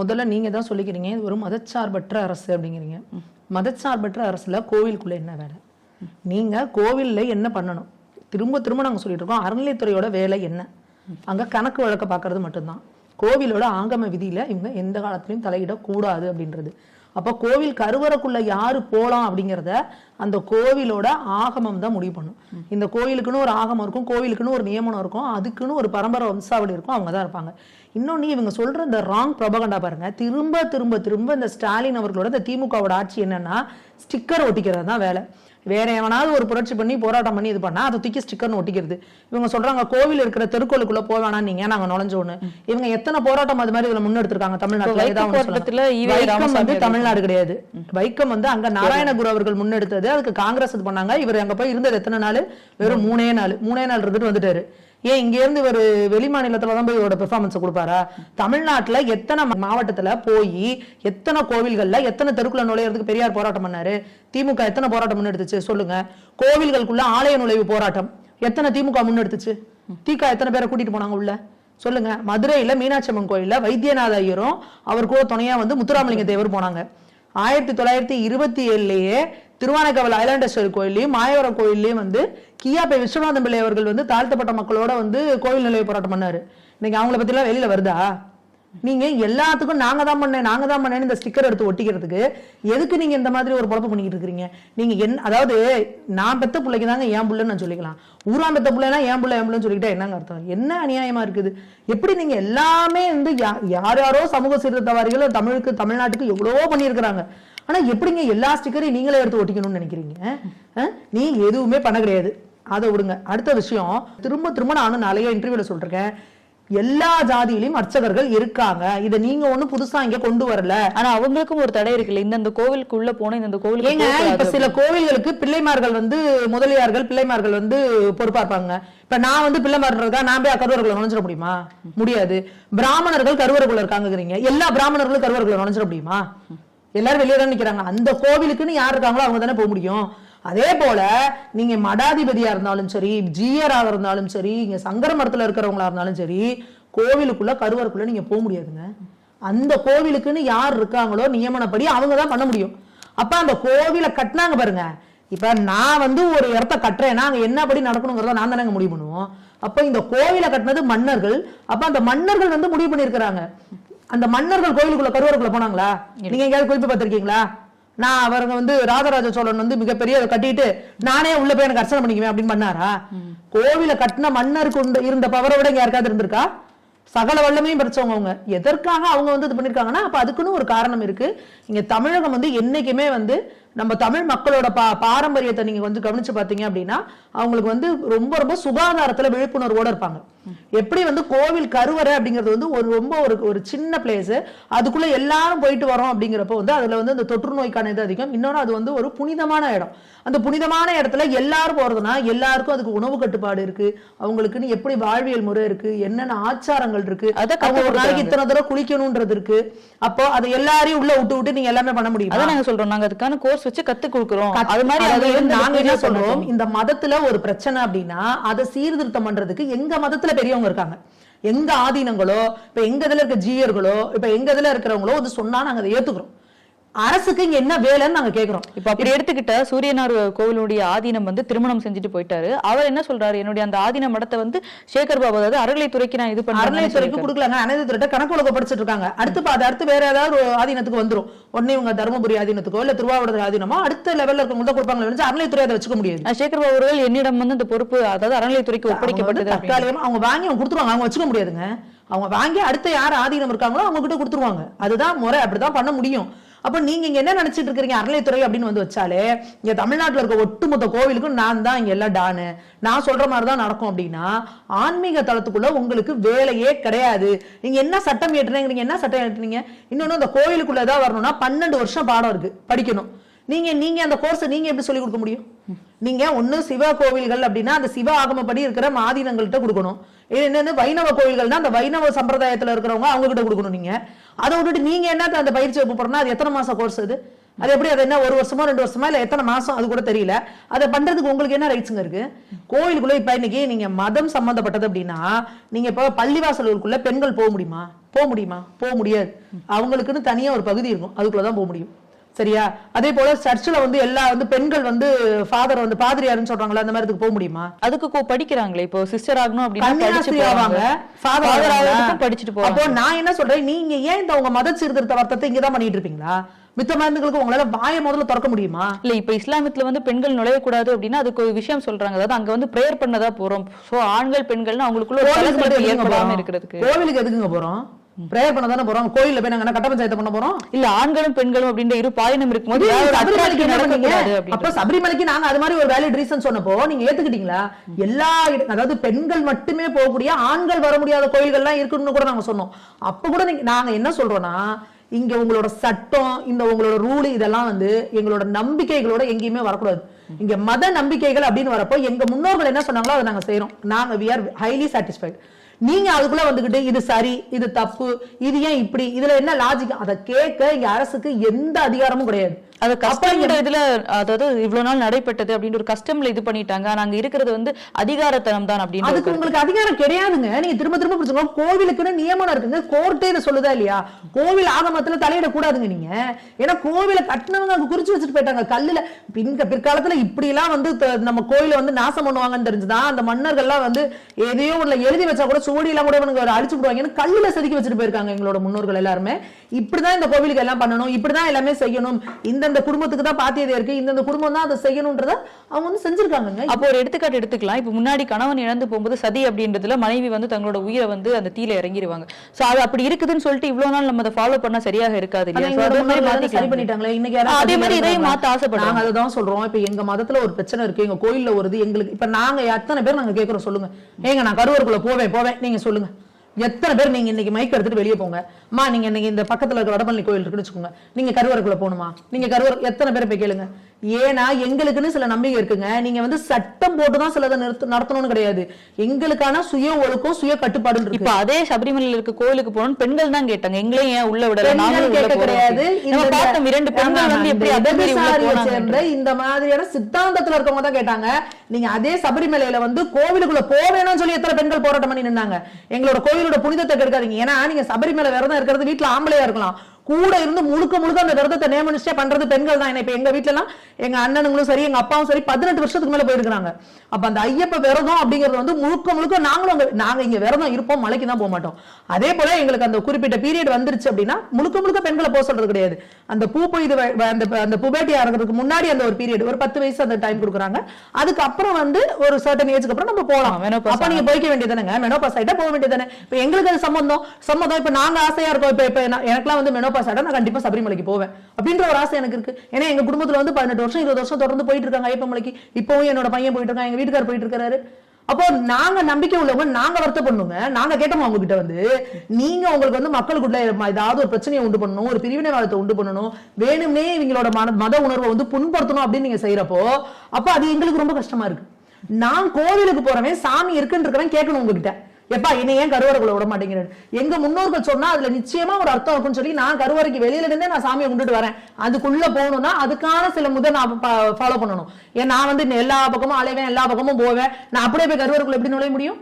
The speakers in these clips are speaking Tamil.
முதல்ல நீங்க தான் சொல்லிக்கிறீங்க இது ஒரு மதச்சார்பற்ற அரசு அப்படிங்கிறீங்க. மதச்சார்பற்ற அரசுல கோவிலுக்குள்ள என்ன வேலை? நீங்க கோவில்ல என்ன பண்ணணும்? திரும்ப திரும்ப நாங்க சொல்லிட்டு இருக்கோம் அறநிலைத்துறையோட வேலை என்ன? அங்க கணக்கு வழக்க பார்க்கறது மட்டும்தான். கோவிலோட ஆகம விதியில இவங்க எந்த காலத்திலயும் தலையிடக்கூடாது அப்படின்றது. அப்ப கோவில் கருவறைக்குள்ள யாரு போலாம் அப்படிங்கிறத அந்த கோவிலோட ஆகமம் தான் முடிவு பண்ணும். இந்த கோவிலுக்குன்னு ஒரு ஆகமம் இருக்கும் கோவிலுக்குன்னு ஒரு நியமனம் இருக்கும் அதுக்குன்னு ஒரு பரம்பரை வம்சாவளி இருக்கும் அவங்க தான் இருப்பாங்க. இன்னொன்னு இவங்க சொல்ற இந்த ராங் ப்ரொபகண்டா பாருங்க. திரும்ப திரும்ப திரும்ப இந்த ஸ்டாலின் அவர்களோட இந்த திமுகவோட ஆட்சி என்னன்னா ஸ்டிக்கர் ஒட்டிக்கிறது தான் வேலை. வேற எவனாவது ஒரு புரட்சி பண்ணி போராட்டம் பண்ணி இது பண்ணா அதை தூக்கி ஸ்டிக்கர்னு ஒட்டிக்கிறது. இவங்க சொல்றாங்க கோவில் இருக்கிற தெருக்கோளுக்குள்ள போவேணா நீங்க நாங்க நுழைஞ்சோன்னு இவங்க எத்தனை போராட்டம் அது மாதிரி இதுல முன்னெடுத்திருக்காங்க தமிழ்நாட்டுல. வைக்கம் வந்து. தமிழ்நாடு கிடையாது. வைக்கம் வந்து அங்க நாராயணகுரு அவர்கள் முன்னெடுத்தது அதுக்கு காங்கிரஸ் இது பண்ணாங்க. இவர் அங்க போய் இருந்தது எத்தனை நாள்? வெறும் மூணே நாள். மூணே நாள் இருந்துட்டு வந்துட்டாரு. ஏன் இங்கேருந்து ஒரு இவர் வெளி மாநிலத்தில் தான் போய் இவரோட பெர்ஃபார்மன்ஸை கொடுப்பாரா? தமிழ்நாட்டில் எத்தனை மாவட்டத்தில் போய் எத்தனை கோவில்களில் எத்தனை தெருக்குள்ள நுழையிறதுக்கு பெரியார் போராட்டம் பண்ணாரு? திமுக எத்தனை போராட்டம் முன்னெடுத்துச்சு? சொல்லுங்க. கோவில்களுக்குள்ள ஆலய நுழைவு போராட்டம் எத்தனை திமுக முன்னெடுத்துச்சு? திக எத்தனை பேரை கூட்டிட்டு போனாங்க உள்ள? சொல்லுங்க. மதுரையில மீனாட்சி அம்மன் கோயில்ல வைத்தியநாத ஐயரும் அவர் கூட துணையா வந்து முத்துராமலிங்க தேவர் போனாங்க. ஆயிரத்தி தொள்ளாயிரத்தி இருபத்தி ஏழுலயே திருவானைக்காவல் ஐலாண்டேஸ்வரர் கோயிலையும் மாயவரம் கோயிலையும் வந்து கியாபை விஸ்வநாதன் பிள்ளை அவர்கள் வந்து தாழ்த்தப்பட்ட மக்களோட வந்து கோயில் நிலைய போராட்டம் பண்ணாரு. இன்னைக்கு அவங்கள பத்திலாம் வெளியில வருதா? நீங்க எல்லாத்துக்கும் நாங்க தான் பண்ணேன் நாங்க தான் பண்ணேன்னு இந்த ஸ்டிக்கர் எடுத்து ஒட்டிக்கிறதுக்கு எதுக்கு நீங்க இந்த மாதிரி ஒரு குழப்பம் பண்ணிக்கிட்டு இருக்கிறீங்க? நீங்க என் அதாவது நான் பெத்த பிள்ளைக்கு தாங்க என் பிள்ளைன்னு நான் சொல்லிக்கலாம். ஊரா பெத்த பிள்ளைனா என் பிள்ளை என் பிள்ளைன்னு சொல்லிக்கிட்டா என்னங்க அர்த்தம்? என்ன அநியாயமா இருக்குது? எப்படி நீங்க எல்லாமே வந்து யா- யார் யாரோ சமூக சீர்திருத்தவாதிகள் தமிழுக்கு தமிழ்நாட்டுக்கு எவ்வளவோ பண்ணியிருக்கிறாங்க. ஆனா எப்படிங்க எல்லா ஸ்டிக்கரையும் நீங்களே எடுத்து ஒட்டிக்கணும்னு நினைக்கிறீங்க? நீ எதுவுமே பண்ண கிடையாது. அதை விடுங்க. அடுத்த விஷயம் திரும்ப திரும்ப நானும் நிறைய இன்டர்வியூல சொல்லிருக்கேன். எல்லா ஜாதியிலையும் அர்ச்சகர்கள் இருக்காங்க. இதை நீங்க ஒண்ணும் புதுசா இங்க கொண்டு வரல. ஆனா அவங்களுக்கும் ஒரு தடை இருக்குல்ல. இந்த கோவிலுக்குள்ள போனா இந்த கோவிலுக்கு ஏங்க இப்ப சில கோவில்களுக்கு பிள்ளைமார்கள் வந்து முதலியார்கள் பிள்ளைமார்கள் வந்து பொறுப்பா இருப்பாங்க இப்ப நான் வந்து பிள்ளைமார்ன்றதா நான் போய் கருவறைக்குள்ள நுழைஞ்சிட முடியுமா? முடியாது. பிராமணர்கள் கருவறைக்குள்ள இருக்காங்கிறீங்க எல்லா பிராமணர்களும் கருவறைக்குள்ள நுழைஞ்சிட முடியுமா? எல்லாரும் வெளியே தான் நிற்கிறாங்க அந்த கோவிலுக்குன்னு யார் இருக்காங்களோ அவங்க தானே போக முடியும். அதே போல நீங்க மடாதிபதியா இருந்தாலும் சரி ஜீயராக இருந்தாலும் சரி இங்க சங்கர மரத்துல இருக்கிறவங்களா இருந்தாலும் சரி கோவிலுக்குள்ள கருவருக்குள்ள நீங்க போக முடியாதுங்க. அந்த கோவிலுக்குன்னு யார் இருக்காங்களோ நியமனப்படி அவங்க தான் பண்ண முடியும். அப்ப அந்த கோவிலை கட்டினாங்க பாருங்க. இப்ப நான் வந்து ஒரு இடத்த கட்டுறேன்னா அங்க என்னபடி நடக்கணுங்கிறத நான் தானே முடிவு பண்ணுவோம். அப்ப இந்த கோவிலை கட்டினது மன்னர்கள். அப்ப அந்த மன்னர்கள் வந்து முடிவு பண்ணியிருக்கிறாங்க. அந்த மன்னர்கள் கோவிலுக்குள்ள கருவறைக்குள்ள போனாங்களா? நீங்க எங்கேயாவது குறிப்பு பார்த்திருக்கீங்களா? நான் அவருங்க வந்து ராஜராஜ சோழன் வந்து மிகப்பெரிய கட்டிட்டு நானே உள்ள போய் எனக்கு அர்ச்சனை பண்ணிக்குவேன் அப்படின்னு பண்ணாரா? கோவிலை கட்டின மன்னருக்கு இருந்த பவரை விட இங்க யாருக்காவது இருந்திருக்கா? சகல வல்லமையும் படிச்சவங்க அவங்க. எதற்காக அவங்க வந்து இது பண்ணிருக்காங்கன்னா அப்ப அதுக்குன்னு ஒரு காரணம் இருக்கு. இங்க தமிழகம் வந்து என்னைக்குமே வந்து நம்ம தமிழ் மக்களோட பா பாரம்பரியத்தை நீங்க வந்து கவனிச்சு பாத்தீங்க அப்படின்னா அவங்களுக்கு வந்து ரொம்ப ரொம்ப சுகாதாரத்துல விழிப்புணர்வோட இருப்பாங்க. எப்படி வந்து கோவில் கருவறை அப்படிங்கிறது வந்து ஒரு ரொம்ப ஒரு ஒரு சின்ன பிளேஸ் அதுக்குள்ள எல்லாரும் போயிட்டு வரோம் அப்படிங்கிறப்ப வந்து அதுல வந்து அந்த தொற்று நோய்க்கான இது அதிகம். இன்னொன்று அது வந்து ஒரு புனிதமான இடம். அந்த புனிதமான இடத்துல எல்லாரும் போறதுன்னா எல்லாருக்கும் அதுக்கு உணவு கட்டுப்பாடு இருக்கு. அவங்களுக்குன்னு எப்படி வாழ்வியல் முறை இருக்கு? என்னென்ன ஆச்சாரங்கள் இருக்கு? அவங்க ஒரு நாளைக்கு. இத்தனை தடவை குளிக்கணும்ன்றது இருக்கு. அப்போ அதை எல்லாரையும் உள்ள விட்டு விட்டு நீங்க எல்லாமே பண்ண முடியும்? அதான் நாங்க சொல்றோம். நாங்க அதுக்கான கோர்ஸ் வச்சு கத்து கொடுக்குறோம். அது மாதிரி நாங்க என்ன சொல்றோம். இந்த மதத்துல ஒரு பிரச்சனை அப்படின்னா அதை சீர்திருத்தம் பண்றதுக்கு எங்க மதத்துல பெரியவங்க இருக்காங்க. எங்க ஆதீனங்களோ இப்ப எங்க இதுல இருக்க ஜீயர்களோ இப்ப எங்க இதுல இருக்கிறவங்களோ வந்து சொன்னா நாங்க அதை ஏத்துக்கிறோம். அரசுக்கு இங்க என்ன வேலைன்னு நாங்க கேக்குறோம். இப்ப அப்படி எடுத்துக்கிட்ட சூரியனார் கோவிலுடைய ஆதீனம் வந்து திருமணம் செஞ்சுட்டு போயிட்டாரு. அவர் என்ன சொல்றாரு? என்னுடைய அந்த ஆதீன மடத்தை வந்து சேகர் பாபு அதாவது அறநிலைத்துறைக்கு நான் இது பண்ணேன்னு அறநிலைத்துறைக்கு. கொடுக்கலாங்க. அனைத்து கணக்கு வழக்கு படிச்சிட்டு இருக்காங்க. அடுத்து அது அடுத்து வேற ஏதாவது ஆதீனத்துக்கு வந்துரும். உடனே இவங்க தருமபுரி ஆதீனத்துக்கோ இல்ல திருவாவூர் ஆதீனமோ அடுத்த லெவல்ல இருக்கவங்க தான் கொடுப்பாங்க. அறநிலைத்துறை அதை வச்சுக்க முடியாது. சேகர் பாபு அவர்கள் என்னிடம் வந்து இந்த பொறுப்பு அதாவது அறநிலைத்துறைக்கு ஒப்படைக்கப்பட்டது அவங்க வாங்கி அவங்க கொடுத்துருவாங்க. அவங்க வச்சுக்க முடியாதுங்க. அவங்க வாங்கி அடுத்த யார் ஆதீனம் இருக்காங்களோ அவங்க கிட்ட கொடுத்துருவாங்க. அதுதான் முறை. அப்படிதான் பண்ண முடியும். அப்போ நீங்க இங்க என்ன நினைச்சிட்டு இருக்கீங்க? அறநிலைத்துறை அப்படின்னு வந்து வச்சாலே இங்க தமிழ்நாட்டில் இருக்க ஒட்டுமொத்த கோவிலுக்கும் நான் தான் இங்க எல்லாம் டானு. நான் சொல்ற மாதிரி தான் நடக்கும் அப்படின்னா ஆன்மீக தளத்துக்குள்ள உங்களுக்கு வேலையே கிடையாது. நீங்க என்ன சட்டம் ஏற்றுறீங்க என்ன சட்டம் ஏற்றுறீங்க இன்னொன்னு அந்த கோவிலுக்குள்ள தான் வரணும்னா பன்னெண்டு வருஷம் பாடம் இருக்கு படிக்கணும். நீங்கள் நீங்க அந்த கோர்ஸை நீங்கள் எப்படி சொல்லி கொடுக்க முடியும்? நீங்க ஒன்று சிவ கோவில்கள் அப்படின்னா அந்த சிவ ஆகமப்படி இருக்கிற மாதினங்கள்கிட்ட கொடுக்கணும். இது என்னன்னு வைணவ கோவில்கள்னா அந்த வைணவ சம்பிரதாயத்தில் இருக்கிறவங்க அவங்க கிட்ட கொடுக்கணும் நீங்க. அதை விட்டுட்டு நீங்க என்ன அந்த பயிற்சி வகுப்பு போறோம்னா அது எத்தனை மாதம் கோர்ஸ் அது? அது எப்படி? அது என்ன ஒரு வருஷமா ரெண்டு வருஷமா இல்லை எத்தனை மாதம் அது கூட தெரியல. அதை பண்றதுக்கு உங்களுக்கு என்ன ரைட்ஸுங்க இருக்கு? கோவிலுக்குள்ளே இப்போ இன்னைக்கு நீங்கள் மதம் சம்மந்தப்பட்டது அப்படின்னா நீங்கள் இப்போ பள்ளிவாசலுக்குள்ள பெண்கள் போக முடியுமா? போக முடியுமா? போக முடியாது. அவங்களுக்குன்னு தனியாக ஒரு பகுதி இருக்கும். அதுக்குள்ளே தான் போக முடியும். சரியா? அதே போல சர்ச்சில் வந்து எல்லா வந்து பெண்கள் வந்து ஃபாதர் வந்து பாதிரியாருன்னு சொல்றாங்களா அந்த மாதிரி போக முடியுமா? அதுக்கு கோ- படிக்கிறாங்களே இப்போ சிஸ்டர் ஆகணும் அப்படின்னா படிச்சுட்டு போவாங்க. அப்போ நான் என்ன சொல்றேன் நீங்க ஏன் இந்த உங்க மத சீர்திருத்த வர்த்தத்தை இங்க தான் பண்ணிட்டு இருப்பீங்களா மித்த மருந்துகளுக்கு உங்களால வாயை முதல்ல திறக்க முடியுமா? இல்ல இப்ப இஸ்லாமத்துல வந்து பெண்கள் நுழையக்கூடாது அப்படின்னா அதுக்கு ஒரு விஷயம் சொல்றாங்க. அதாவது அங்க வந்து பிரேயர் பண்ணதா போறோம். சோ ஆண்கள் பெண்கள்னு அவங்களுக்குள்ள? இருக்கிறதுக்கு. கோவிலுக்கு எதுக்குங்க போறோம்? பிரேயர் பண்ண தானே போறோம்? கோயில்ல போய் நாங்க என்ன கட்ட பஞ்சாயத்து பண்ண போறோம்? இல்ல ஆண்களும் பெண்களும் அப்படின்ற இரு பாலினம் இருக்கும்போது அப்ப. சபரிமலைக்கு நாங்க அது மாதிரி ஒரு வேலிட் ரீசன் சொன்னப்போ நீங்க ஏத்துக்கிட்டீங்களா? எல்லா அதாவது பெண்கள் மட்டுமே போகக்கூடிய ஆண்கள் வர முடியாத கோயில்கள்லாம் இருக்குன்னு கூட நாங்க சொன்னோம். அப்ப கூட நீங்க நாங்க என்ன சொல்றோம்னா இங்க உங்களோட சட்டம் இந்த உங்களோட ரூல் இதெல்லாம் வந்து எங்களோட நம்பிக்கைகளோட எங்கேயுமே வரக்கூடாது. இங்க மத நம்பிக்கைகள் அப்படின்னு வரப்போ எங்க முன்னோர்கள் என்ன சொன்னாங்களோ அதை நாங்க செய்றோம். நாங்க வி ஆர் ஹைலி சாட்டிஸ்ஃபைட் நீங்க அதுக்குள்ள வந்துகிட்டு இது சரி இது தப்பு இது ஏன் இப்படி இதுல என்ன லாஜிக் அதை கேட்க இங்க அரசுக்கு எந்த அதிகாரமும் கிடையாது. அது அப்ப கஸ்டம் இங்க- இதுல அதாவது இவ்வளவு நாள் நடைபெற்றது அப்படின்ற ஒரு கஸ்டம்ல இது பண்ணிட்டாங்க. நாங்க இருக்கிறது வந்து அதிகாரத்தனம் தான் அப்படின்னு அதுக்கு உங்களுக்கு அதிகாரம் கிடையாதுங்க. நீங்க திரும்ப திரும்ப புரிஞ்சுக்கோங்க கோவிலுக்குன்னு நியமனம் இருக்குங்க? கோர்ட்டே இதை சொல்லுதா இல்லையா? கோவில் ஆகமத்துல தலையிட கூடாதுங்க நீங்க. ஏன்னா கோவிலை கட்டினவங்க அங்க குறிச்சு வச்சுட்டு போயிட்டாங்க. கல்லுல பின்க பிற்காலத்துல இப்படி எல்லாம் வந்து நம்ம கோயிலை வந்து நாசம் பண்ணுவாங்கன்னு தெரிஞ்சுதான் அந்த மன்னர்கள்லாம் வந்து எதையோ உள்ள எழுதி வச்சா கூட சுவடி எல்லாம் கூட இவனுங்க அழிச்சு விடுவாங்கன்னு கல்லுல செதுக்கி வச்சுட்டு போயிருக்காங்க எங்களோட முன்னோர்கள் எல்லாருமே. இப்படிதான் இந்த கோவிலுக்கு எல்லாம் பண்ணணும் இப்படிதான் எல்லாமே செய்யணும். இந்தந்த குடும்பத்துக்கு தான் பாத்தியதை இருக்கு. இந்தந்த குடும்பம் தான் அதை செய்யணும்ன்றத அவங்க வந்து செஞ்சிருக்காங்க அப்போ ஒரு எடுத்துக்காட்டு எடுத்துக்கலாம். இப்ப முன்னாடி கணவன் இழந்து போகும்போது சதி அப்படின்றதுல மனைவி வந்து தங்களோட உயிரை வந்து அந்த தீல இறங்கிடுவாங்க சோ அது அப்படி இருக்குதுன்னு சொல்லிட்டு இவ்வளவு நாள் நம்ம அதை ஃபாலோ பண்ணா சரியாக இருக்காது அதே மாதிரி வந்து சரி. பண்ணிட்டாங்களே. இன்னைக்கு யாராவது அதே மாதிரி இதையும்? மாத்த ஆசைப்படுறாங்க. நாங்க அதுதான் சொல்றோம். இப்ப எங்க மதத்துல ஒரு பிரச்சனை இருக்கு. எங்க கோயில்ல வருது எங்களுக்கு இப்ப நாங்க எத்தனை பேர் நாங்க கேக்குறோம் சொல்லுங்க. ஏங்க நான் கருவருக்குள்ள போவேன் போவேன். நீங்க சொல்லுங்க. எத்தனை பேர் நீங்க இன்னைக்கு மைக் எடுத்துட்டு வெளியே போங்க. அம்மா நீங்க இன்னைக்கு இந்த பக்கத்துல இருக்க வடபழனி கோயில் இருக்குன்னு வச்சுக்கோங்க. நீங்க கருவருக்குள்ள போகணுமா? நீங்க கருவர் எத்தனை பேர் போய் கேளுங்க. ஏன்னா எங்களுக்குன்னு சில நம்பிக்கை இருக்குங்க. நீங்க வந்து சட்டம் போட்டுதான் சிலதை நிறுத்த நடத்தணும்னு கிடையாது. எங்களுக்கான சுய ஒழுக்கம் சுய கட்டுப்பாடு இப்ப அதே சபரிமலையில இருக்க கோயிலுக்கு போகணும்னு பெண்கள் தான் கேட்டாங்க. எங்களையும் ஏன் உள்ள உள்ள கேட்க கிடையாது. இரண்டு பெண்கள் வந்து எப்படி சேர்ந்த இந்த மாதிரியான சித்தாந்தத்துல இருக்கவங்க தான் கேட்டாங்க. நீங்க அதே சபரிமலையில வந்து கோவிலுக்குள்ள போவேணும்னு சொல்லி எத்தனை பெண்கள் போராட்டம் பண்ணி நின்னாங்க எங்களோட கோயிலோட புனிதத்தை கெடுக்காதீங்க. ஏன்னா நீங்க சபரிமலை விரதம் இருக்கிறது. வீட்டுல ஆம்பளையா இருக்கலாம். கூட இருந்து முழுக்க முழுக்க அந்த விரதத்தை நியமனிச்சே பண்றது பெண்கள் தான். இப்ப எங்க வீட்டுல எல்லாம் எங்க அண்ணனுங்களும் சரி எங்க அப்பாவும் சரி பதினெட்டு வருஷத்துக்கு மேல போயிருக்காங்க அப்ப அந்த ஐயப்ப விரதம் அப்படிங்கிறது வந்து முழுக்க முழுக்க நாங்களும் அங்க நாங்க இங்க விரதம் இருப்போம் மலைக்கு தான் போக மாட்டோம். அதே போல எங்களுக்கு அந்த குறிப்பிட்ட பீரியட் வந்துருச்சு அப்படின்னா முழுக்க முழுக்க பெண்களை போக சொல்றது கிடையாது. அந்த பூ பொய்து அந்த அந்த புபேட்டி ஆகிறதுக்கு முன்னாடி அந்த ஒரு பீரியட் ஒரு பத்து வயசு அந்த டைம் கொடுக்குறாங்க. அதுக்கப்புறம் வந்து ஒரு சர்டன் ஏஜ்க்கு அப்புறம் நம்ம menopause அப்ப நீங்க போய்க்க வேண்டியதானங்க மெனோபாஸ் ஆயிட்டா போக வேண்டியதானே இப்ப எங்களுக்கு அது சம்பந்தம் சம்மதம் இப்ப நாங்க ஆசையா இருக்கோம் இப்ப இப்ப எனக்குலாம் வந்து மெனோபாஸ் ஆயிட்டா நான் கண்டிப்பா சபரிமலைக்கு போவேன். அப்படின்ற ஒரு ஆசை எனக்கு இருக்கு. ஏன்னா எங்க குடும்பத்துல வந்து பதினெட்டு வருஷம் இருபது வருஷம் தொடர்ந்து போயிட்டு இருக்காங்க ஐயப்ப மலைக்கு. இப்பவும் என்னோட பையன் போயிட்டு இருக்கான். எங்க வீட்டுக்காரர் போயிட்டு இருக்காரு அப்போ நாங்க நம்பிக்கை உள்ளவங்க நாங்க வருத்த பண்ணுங்க. நாங்க கேட்டோம் அவங்க கிட்ட வந்து? நீங்க உங்களுக்கு வந்து மக்களுக்குள்ள ஏதாவது ஒரு பிரச்சனையை உண்டு பண்ணணும் ஒரு பிரிவினைவாதத்தை உண்டு பண்ணணும் வேணும்னே இவங்களோட மத உணர்வை வந்து புண்படுத்தணும் அப்படின்னு நீங்க செய்யறப்போ அப்போ அது எங்களுக்கு ரொம்ப கஷ்டமா இருக்கு. நான் கோவிலுக்கு போறவன் சாமி இருக்குன்னு இருக்கிறவன் கேட்கணும் உங்ககிட்ட. எப்பா இனி ஏன் கருவறைக்குள்ள விட மாட்டேங்கிறேன் எங்க முன்னோர்கள் சொன்னா அதுல நிச்சயமா ஒரு அர்த்தம் இருக்கும்னு சொல்லி நான் கருவறைக்கு வெளியில இருந்தே நான் சாமியை கும்பிட்டுட்டு வரேன். அதுக்குள்ள போகணும்னா அதுக்கான சில முதல் நான் ஃபாலோ பண்ணணும். ஏன் நான் வந்து எல்லா பக்கமும் அலைவேன் எல்லா பக்கமும் போவேன். நான் அப்படியே போய் கருவறைக்குள்ள எப்படி நுழைய முடியும்?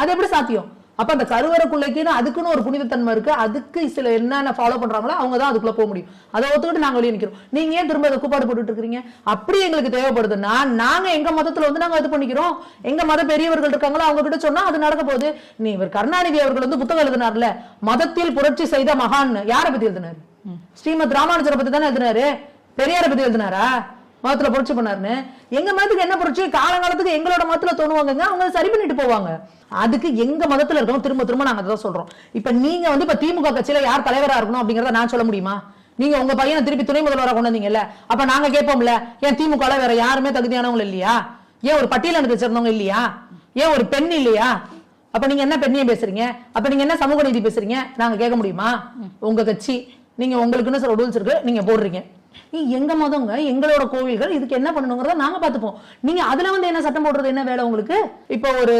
அது எப்படி சாத்தியம்? அப்ப அந்த கருவறைக்குள்ளைக்குன்னு அதுக்குன்னு ஒரு புனிதத்தன்மை இருக்கு. அதுக்கு சில என்னென்ன ஃபாலோ பண்றாங்களோ அவங்க தான் அதுக்குள்ள போக முடியும். அதை ஒத்துக்கிட்டு நாங்க வெளியே நிக்கிறோம். நீங்க ஏன் திரும்ப அதை கூப்பாடு போட்டுட்டு இருக்கீங்க அப்படி எங்களுக்கு தேவைப்படுதுன்னா நாங்க எங்க மதத்துல வந்து நாங்க இது பண்ணிக்கிறோம். எங்க மத பெரியவர்கள் இருக்காங்களோ அவங்க கிட்ட சொன்னா அது நடக்க போகுது. நீ இவர் கருணாநிதி அவர்கள் வந்து புத்தகம் எழுதினார்ல. மதத்தில் புரட்சி செய்த மகான் யாரை பத்தி எழுதினாரு? ஸ்ரீமத் ராமானுஜரை பத்தி தானே எழுதினாரு? பெரியாரை பத்தி எழுதினாரா? மதத்துல புரட்சி பண்ணாருன்னு. எங்க மதத்துக்கு என்ன புரட்சி? காலங்காலத்துக்கு எங்களோட மதத்துல தோணுவாங்கங்க அவங்க சரி பண்ணிட்டு போவாங்க. அதுக்கு எங்க மதத்துல இருக்கவங்க திரும்ப திரும்ப நாங்க அதான் சொல்றோம். இப்ப நீங்க வந்து இப்ப திமுக கட்சியில யார் தலைவரா இருக்கணும் அப்படிங்கறத நான் சொல்ல முடியுமா? நீங்க உங்க பையனை திருப்பி துணை முதல்வராக கொண்டு வந்தீங்கல்ல அப்ப நாங்க கேட்போம்ல ஏன் திமுக வேற யாருமே தகுதியானவங்க இல்லையா? ஏன் ஒரு பட்டியலினத்தை சேர்ந்தவங்க இல்லையா? ஏன் ஒரு பெண் இல்லையா? அப்ப நீங்க என்ன பெண்ணியம் பேசுறீங்க? அப்ப நீங்க என்ன சமூக நீதி பேசுறீங்க? நாங்க கேட்க முடியுமா? உங்க கட்சி நீங்க உங்களுக்குன்னு சில ரூல்ஸ் இருக்கு நீங்க போடுறீங்க. எங்க மதங்க எங்களோட கோவில்கள் இதுக்கு என்ன பண்ணணுங்கிறத நாங்க பாத்துப்போம் நீங்க அதுல வந்து என்ன சட்டம் போடுறது என்ன வேலை உங்களுக்கு? இப்போ ஒரு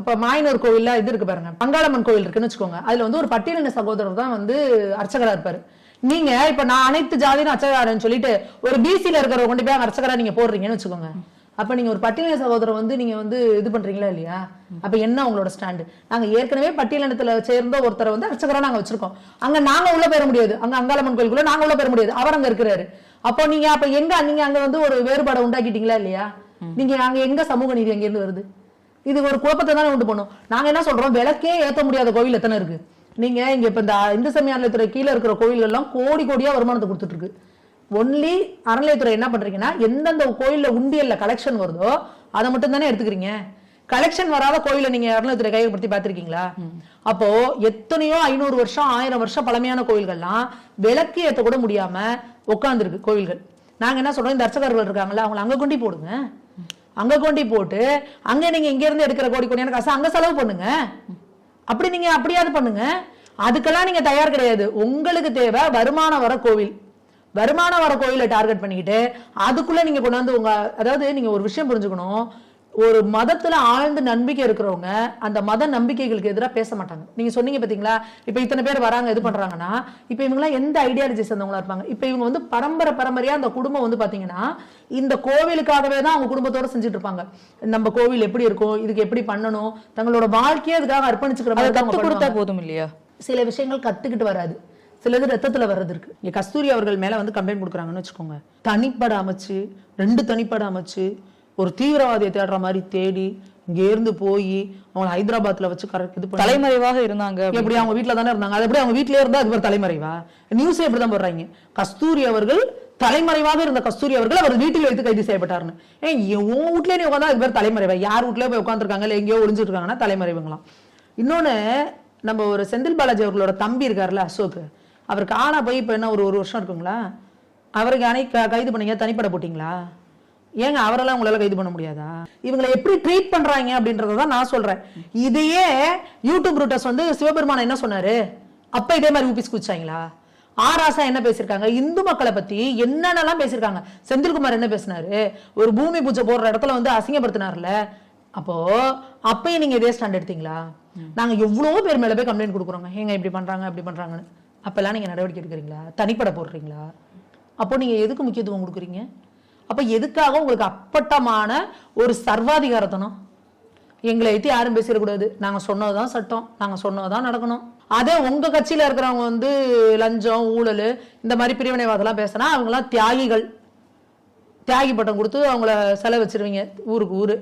இப்ப மாயனூர் கோவில்ல இது இருக்கு பாருங்க. பங்காளம்மன் கோவில் இருக்குன்னு வச்சுக்கோங்க. அதுல வந்து ஒரு பட்டியலின சகோதரர் தான் வந்து அர்ச்சகரா இருப்பாரு. நீங்க இப்ப நான் அனைத்து ஜாதியும் அர்ச்சகரான்னு சொல்லிட்டு ஒரு பிசில இருக்கிறவங்க கொண்டு போய் அர்ச்சகரா நீங்க போடுறீங்கன்னு வச்சுக்கோங்க. அப்ப நீங்க ஒரு பட்டியல சகோதரர் வந்து நீங்க வந்து இது பண்றீங்களா இல்லையா? அப்ப என்ன உங்களோட ஸ்டாண்டு நாங்க ஏற்கனவே பட்டியலினத்துல சேர்ந்த ஒருத்தரை வந்து அர்ச்சகரா நாங்க வச்சிருக்கோம். அங்க நாங்க உள்ள போயிட முடியாது. அங்க அங்காளம்மன் கோயிலுக்குள்ள நாங்க உள்ள போயிட முடியாது. அவர் அங்க இருக்கிறாரு. அப்போ நீங்க அப்ப எங்க நீங்க அங்க வந்து ஒரு வேறுபாடை உண்டாக்கிட்டீங்களா இல்லையா? நீங்க அங்க எங்க சமூக நீதி அங்க இருந்து வருது? இது ஒரு குழப்பத்தை தானே உண்டு பண்ணும். நாங்க என்ன சொல்றோம்? விளக்கே ஏத்த முடியாத கோவில் எத்தனை இருக்கு? நீங்க இங்க இப்ப இந்த இந்து சமய அறநிலையத்துறை கீழே இருக்கிற கோயில் எல்லாம் கோடி கோடியா வருமானத்தை கொடுத்துட்டு இருக்கு. ஒன்லி அறநிலையத்துறை என்ன பண்றீங்கன்னா எந்தெந்த கோயில்ல உண்டியல்ல கலெக்ஷன் வருதோ அதை மட்டும் தானே எடுத்துக்கிறீங்க. கலெக்ஷன் வராத கோயில நீங்க அறநிலையத்துறை கையகப்படுத்தி பார்த்திருக்கீங்களா? அப்போ எத்தனையோ ஐநூறு வருஷம் ஆயிரம் வருஷம் பழமையான கோயில்கள்லாம் விளக்கு ஏற்ற கூட முடியாம உட்காந்துருக்கு கோயில்கள். நாங்க என்ன சொல்றோம்? இந்த அர்ச்சகர்கள் இருக்காங்கல்ல அவங்களை அங்க கொண்டி போடுங்க. அங்க கொண்டி போட்டு அங்க நீங்க இங்க இருந்து எடுக்கிற கோடி கோடியான காசு அங்க செலவு பண்ணுங்க. அப்படி நீங்க அப்படியாவது பண்ணுங்க. அதுக்கெல்லாம் நீங்க தயார் கிடையாது. உங்களுக்கு தேவை வருமானம் வர கோவில். வருமானம் வர கோயிலை டார்கெட் பண்ணிக்கிட்டு அதுக்குள்ள நீங்க கொண்டாந்து உங்க அதாவது நீங்க ஒரு விஷயம் புரிஞ்சுக்கணும். ஒரு மதத்துல ஆழ்ந்த நம்பிக்கை இருக்கிறவங்க அந்த மத நம்பிக்கைகளுக்கு எதிராக பேச மாட்டாங்க. நீங்க சொன்னீங்க பாத்தீங்களா? இப்ப இத்தனை பேர் வராங்க இது பண்றாங்கன்னா இப்ப இவங்கலாம் எந்த ஐடியாலஜி சேர்ந்தவங்களா இருப்பாங்க? இப்ப இவங்க வந்து பரம்பரை பரம்பரையா அந்த குடும்பம் வந்து பாத்தீங்கன்னா இந்த கோவிலுக்காகவே தான் அவங்க குடும்பத்தோட செஞ்சுட்டு இருப்பாங்க. நம்ம கோவில் எப்படி இருக்கும் இதுக்கு எப்படி பண்ணணும் தங்களோட வாழ்க்கையே அதுக்காக அர்ப்பணிச்சுக்கிற மாதிரி கொடுத்தா. போதும் இல்லையா? சில விஷயங்கள் கத்துக்கிட்டு வராது. சிலது ரத்தத்துல வர்றது இருக்கு. இங்க கஸ்தூரி அவர்கள் மேல வந்து கம்ப்ளைண்ட் கொடுக்குறாங்கன்னு வச்சுக்கோங்க. தனிப்பட அமைச்சு ரெண்டு தனிப்பட அமைச்சு ஒரு தீவிரவாதியை தேடுற மாதிரி தேடி இங்க இருந்து போய் அவங்களை ஹைதராபாத்ல வச்சு கரெக்ட் இது தலைமறைவாக இருந்தாங்க எப்படி அவங்க வீட்ல தானே இருந்தாங்க? அது எப்படி அவங்க வீட்லயே இருந்தா அது ஒரு தலைமறைவா? நியூஸே இப்படிதான் போடுறாங்க. கஸ்தூரி அவர்கள் தலைமறைவாக இருந்த கஸ்தூரி அவர்கள் அவர் வீட்டில் வைத்து கைது செய்யப்பட்டாருன்னு ஏன் உன் வீட்லயே நீ உட்காந்தா அது பேர் தலைமறைவா? யார் வீட்லயோ போய் உட்காந்துருக்காங்க இல்ல எங்கேயோ ஒளிஞ்சிட்டு இருக்காங்கன்னா தலைமறைவுங்களாம். இன்னொன்னு நம்ம ஒரு செந்தில் பாலாஜி அவர்களோட தம்பி இருக்காருல்ல அசோக். அவர் காணா போய் இப்ப என்ன ஒரு ஒரு வருஷம் இருக்குங்களா? அவருக்கு அணை க- கைது பண்ணீங்க தனிப்பட போட்டீங்களா? ஏங்க அவரெல்லாம் உங்களால கைது பண்ண முடியாதா? இவங்களை எப்படி ட்ரீட் பண்றாங்க அப்படின்றத தான் நான் சொல்றேன். இதையே யூடியூப் ரூட்டர்ஸ் வந்து சிவபெருமான் என்ன சொன்னாரு? அப்ப இதே மாதிரி ஊபிஸ் குச்சாங்களா ஆர் ஆசா என்ன பேசியிருக்காங்க? இந்து மக்களை பத்தி என்னென்னலாம் பேசியிருக்காங்க? செந்தில்குமார் என்ன பேசினாரு? ஒரு பூமி பூஜை போடுற இடத்துல வந்து அசிங்கப்படுத்தினார்ல. அப்போ அப்பயும் நீங்க இதே ஸ்டாண்ட் எடுத்தீங்களா? நாங்க எவ்வளவோ பேர் மேல போய் கம்ப்ளைண்ட் கொடுக்குறோங்க. ஏங்க இப்படி பண்றாங்க அப்படி பண்றாங்கன்னு. அப்போல்லாம் நீங்கள் நடவடிக்கை எடுக்கிறீங்களா? தனிப்பட போடுறீங்களா? அப்போ நீங்கள் எதுக்கு முக்கியத்துவம் கொடுக்குறீங்க? அப்போ எதுக்காக உங்களுக்கு அப்பட்டமான ஒரு சர்வாதிகாரத்தனம்? எங்களை எத்தி யாரும் பேசிடக்கூடாது. நாங்கள் சொன்னது தான் சட்டம். நாங்கள் சொன்னது தான் நடக்கணும். அதே உங்கள் கட்சியில் இருக்கிறவங்க வந்து லஞ்சம் ஊழல் இந்த மாதிரி பிரிவினைவாதெல்லாம் பேசினா அவங்களாம் தியாகிகள். தியாகி பட்டம் கொடுத்து அவங்கள செலவு வச்சிருவீங்க ஊருக்கு ஊர்.